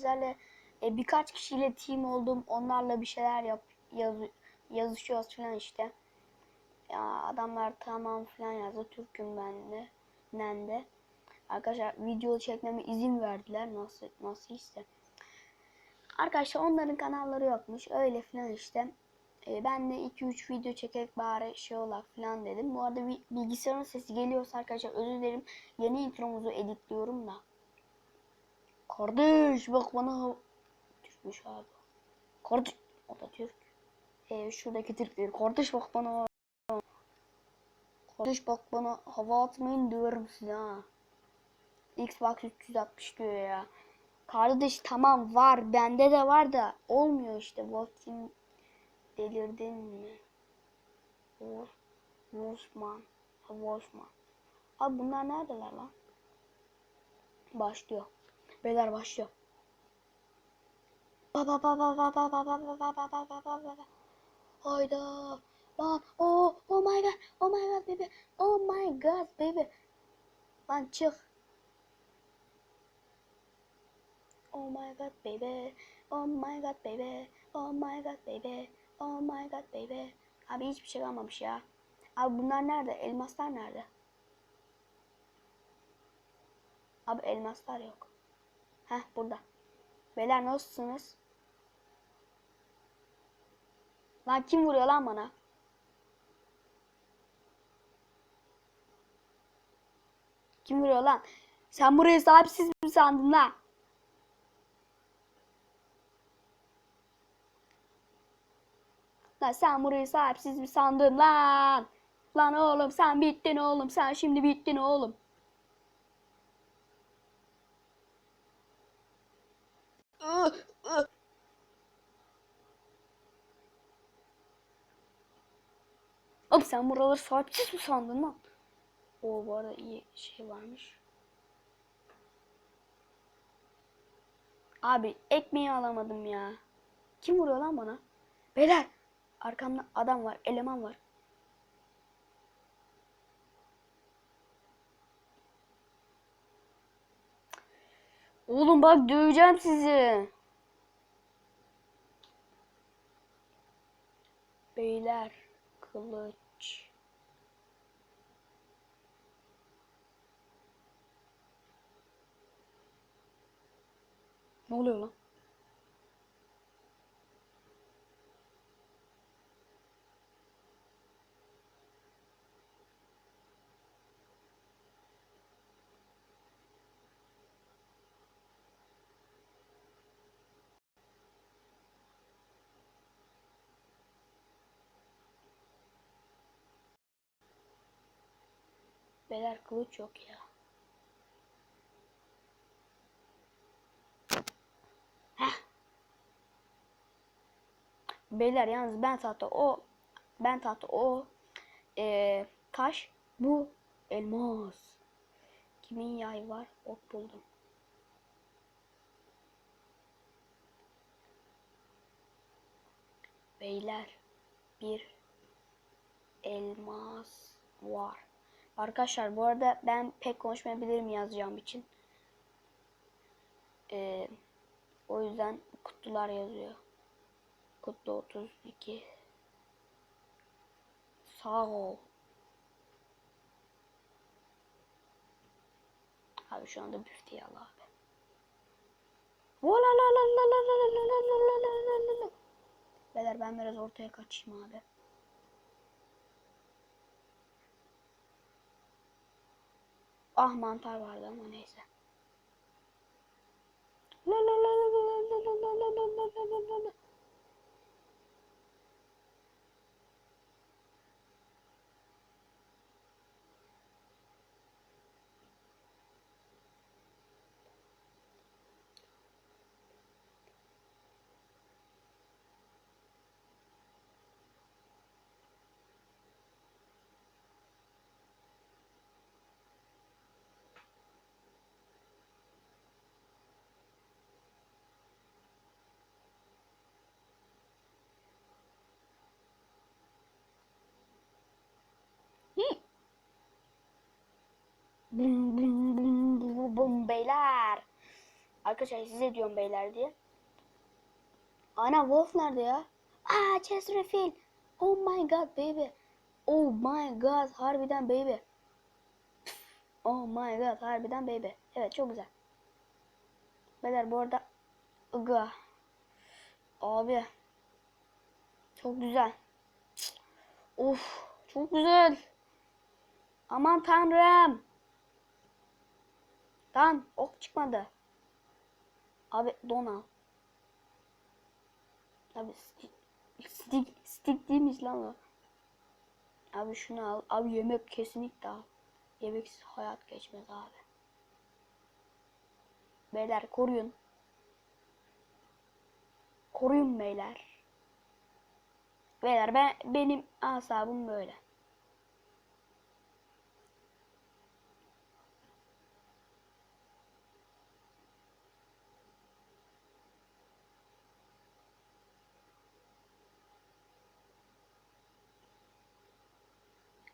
sizlerle e, birkaç kişiyle team oldum. Onlarla bir şeyler yap yaz, yazışıyoruz falan işte. Ya adamlar tamam falan yazdı. Türk'üm ben de. Ben de. Arkadaşlar video çekmeme izin verdiler. Nasıl nasıl ise. Arkadaşlar onların kanalları yokmuş. Öyle falan işte. E, ben de 2-3 video çekerek bari şey olak falan dedim. Bu arada bilgisayarın sesi geliyorsa arkadaşlar özür dilerim. Yeni intromuzu editliyorum da. Kardeş bak bana Türkmüş abi. Kardeş o da Türk. E, şuradaki Türkler. Kardeş bak bana. Kardeş bak bana hava atmayın diyorum size ha. Xbox 360 diyor ya. Kardeş tamam var bende de var da olmuyor işte bakayım delirdin mi? Wolf, Wolfman, Wolfman. Abi bunlar neredeler lan? Başlıyor. Beyler başlıyor. Ba ba ba ba ba ba ba ba ba ba ba ba ba ba ba. Hayda. Lan oh oh my god oh my god baby oh my god baby. Lan çık. Oh my god baby. Oh my god baby. Oh my god baby. Oh my god baby. Abi hiçbir şey kalmamış ya. Abi bunlar nerede? Elmaslar nerede? Abi elmaslar yok. Heh burada. Beyler nasılsınız? Lan kim vuruyor lan bana? Kim vuruyor lan? Sen burayı sahipsiz mi sandın lan? Lan sen burayı sahipsiz mi sandın lan? Lan oğlum sen bittin oğlum. Sen şimdi bittin oğlum. Oğlum sen buraları sahipsiz mi sandın lan? O bu arada iyi şey varmış. Abi ekmeği alamadım ya. Kim vuruyor lan bana? Beyler arkamda adam var, eleman var. Oğlum bak döveceğim sizi. Beyler kılıç. Ne oluyor lan? Beyler kılıç yok ya. Heh. Beyler yalnız ben tahta o ben tahta o eee, taş bu elmas. Kimin yay var? Ok buldum. Beyler bir elmas var. Arkadaşlar bu arada ben pek konuşmayabilirim yazacağım için. Ee, o yüzden kutular yazıyor. Kutlu 32. Sağ ol. Abi şu anda büfteyi al abi. Beyler ben biraz ortaya kaçayım abi. Ah mantar vardı ama neyse. La la la la la la la la la la la la la la la. Bum bum bum bum bum beyler. Arkadaşlar size diyorum beyler diye. Ana Wolf nerede ya? Aa chest refill. Oh my god baby. Oh my god harbiden baby. Oh my god harbiden baby. Evet çok güzel. Beyler bu arada Iga. Abi. Çok güzel. Of çok güzel. Aman tanrım. Tamam ok çıkmadı. Abi don al. Abi stick, stick, stick değilmiş lan o. Abi şunu al. Abi yemek kesinlikle al. Yemeksiz hayat geçmez abi. Beyler koruyun. Koruyun beyler. Beyler ben benim asabım böyle.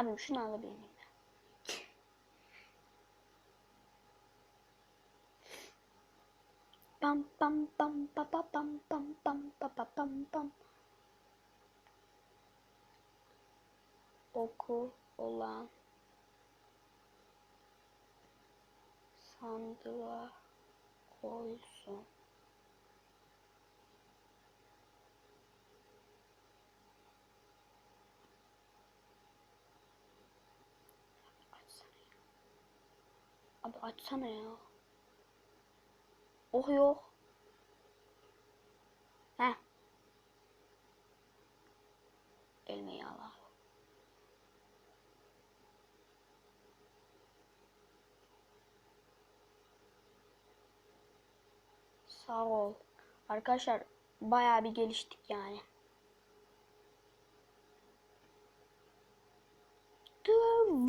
Abi şunu alabilir miyim? Pam pam pam pa pa pam pam pam pa pa pam pam. Oku olan sandığa koysun. Abi açsana ya. Oh yok. Heh. Elmeyi al. Sağ ol. Arkadaşlar bayağı bir geliştik yani.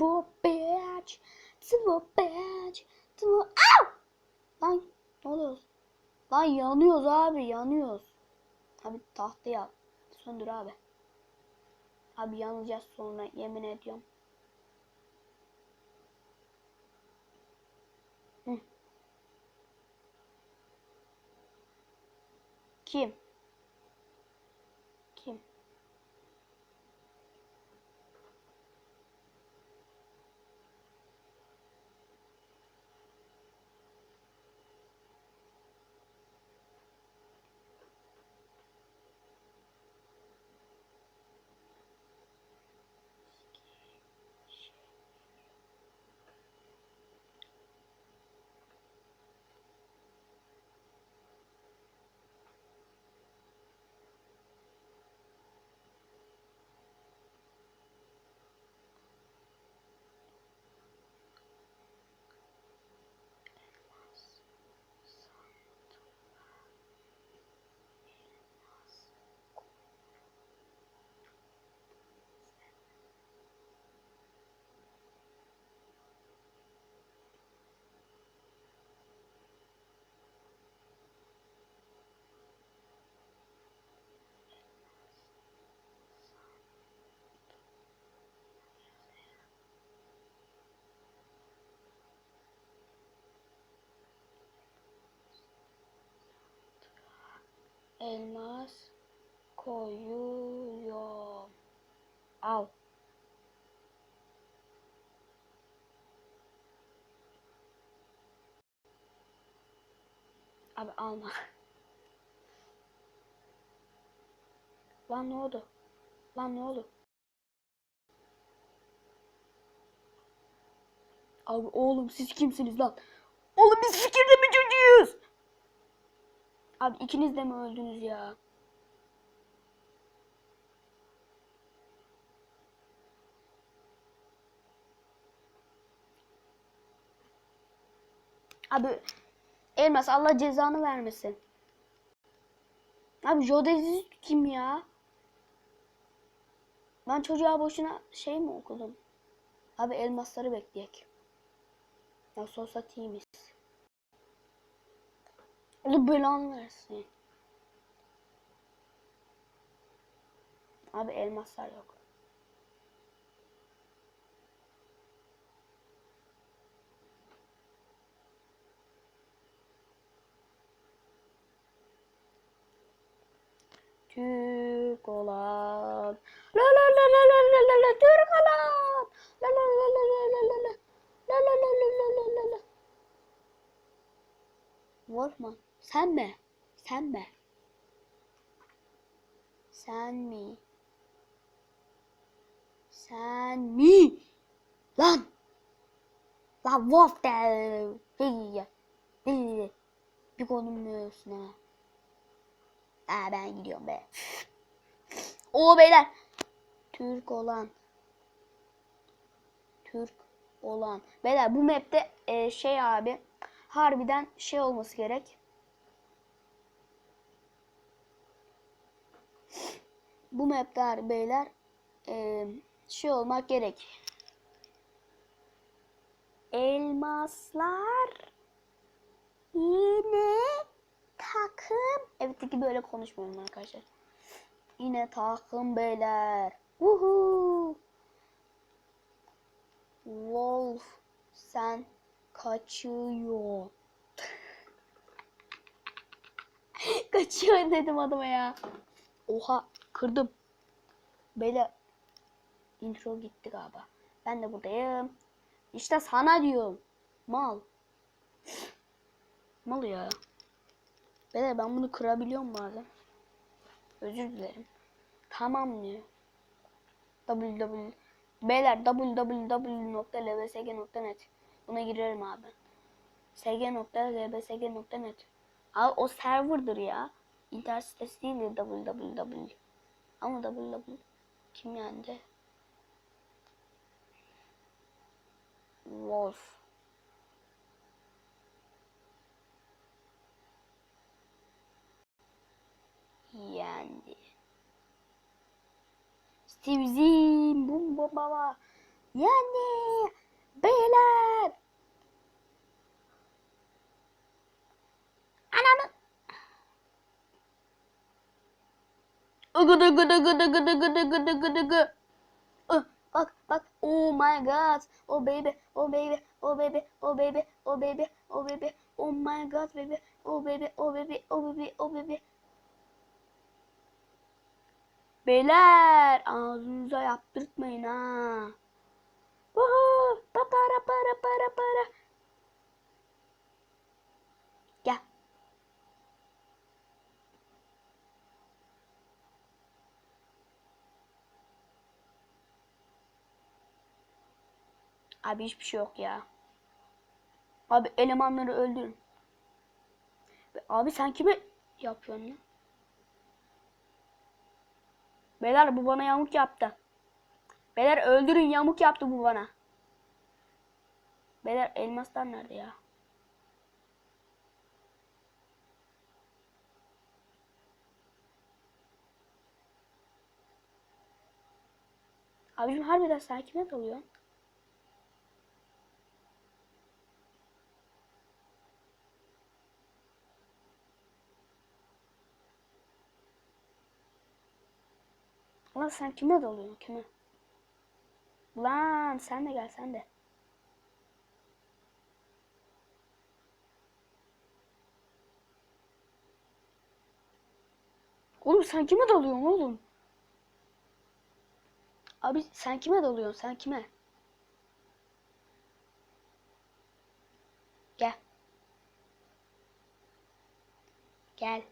Bitch. Turbo bitch. Turbo... Au! Lan ne oluyor? Lan yanıyoruz abi yanıyoruz. Abi tahtaya söndür abi. Abi yanacağız sonra yemin ediyorum. Hı. Kim? Elmas koyuyor. Al. Abi alma. Lan ne oldu? Lan ne oldu? Abi oğlum siz kimsiniz lan? Oğlum biz fikirde mi çocuğuyuz? Abi ikiniz de mi öldünüz ya? Abi Elmas Allah cezanı vermesin. Abi Jodezi kim ya? Ben çocuğa boşuna şey mi okudum? Abi elmasları bekleyek. Nasıl olsa temiz. Oğlum böyle anlarsın. Abi elmaslar yok. Türk olan. La la la la la la la la Türk olan. La la la la la la la la la la la la la la Wolfman sen mi? Sen mi? Sen mi? Sen mi? Lan! Lan Wolf de! Bir konumluyorsun ha. Aa ben gidiyorum be. O beyler. Türk olan. Türk olan. Beyler bu map'te e, şey abi harbiden şey olması gerek. Bu map'te beyler e, şey olmak gerek. Elmaslar yine takım. Evet ki böyle konuşmuyorum arkadaşlar. Yine takım beyler. Uhu. Wolf sen kaçıyor. kaçıyor dedim adama ya. Oha kırdım. Beyler intro gitti galiba. Ben de buradayım. İşte sana diyorum. Mal. Mal ya. Beyler ben bunu kırabiliyorum bazen. Özür dilerim. Tamam diyor. www Beyler www.lbsg.net Buna girerim abi. sg.lbsg.net Abi o serverdır ya. İnternet sitesi değil de www. Ama www kim yendi? Wolf. yendi. Steve Zim, bum bum baba. Yendi. Beyler. Ananı. Gıdı gıdı gıdı gıdı gıdı gıdı gıdı gı. Ah, Bak bak. Oh my god. Oh baby. Oh baby. Oh baby. Oh baby. Oh baby. Oh baby. Oh my god baby. Oh baby. Oh baby. Oh baby. Oh baby. Beyler ağzınıza yaptırtmayın ha. Uhu, pa para para para para. Gel. Abi hiçbir şey yok ya. Abi elemanları öldürün. Abi sen kime yapıyorsun lan? Beyler bu bana yamuk yaptı. Beyler öldürün yamuk yaptı bu bana. Beyler elmaslar nerede ya? Abicim harbiden sen kime dalıyorsun? Lan sen kime dalıyorsun kime? Lan sen de gel sen de. Oğlum sen kime dalıyorsun oğlum? Abi sen kime dalıyorsun sen kime? Gel. Gel.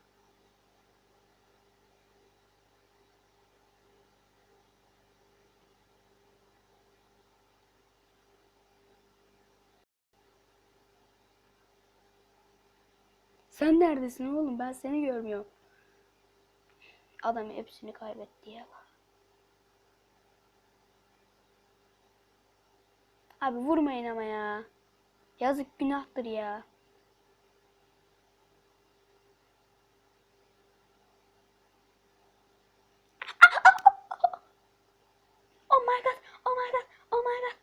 Sen neredesin oğlum? Ben seni görmüyorum. Adam hepsini kaybetti ya. Abi vurmayın ama ya. Yazık günahtır ya. Oh my god, oh my god, oh my god.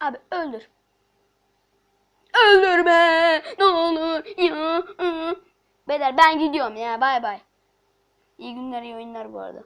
Abi öldür. Öldürme ne olur ya. Beyler ben gidiyorum ya bay bay. İyi günler iyi oyunlar bu arada.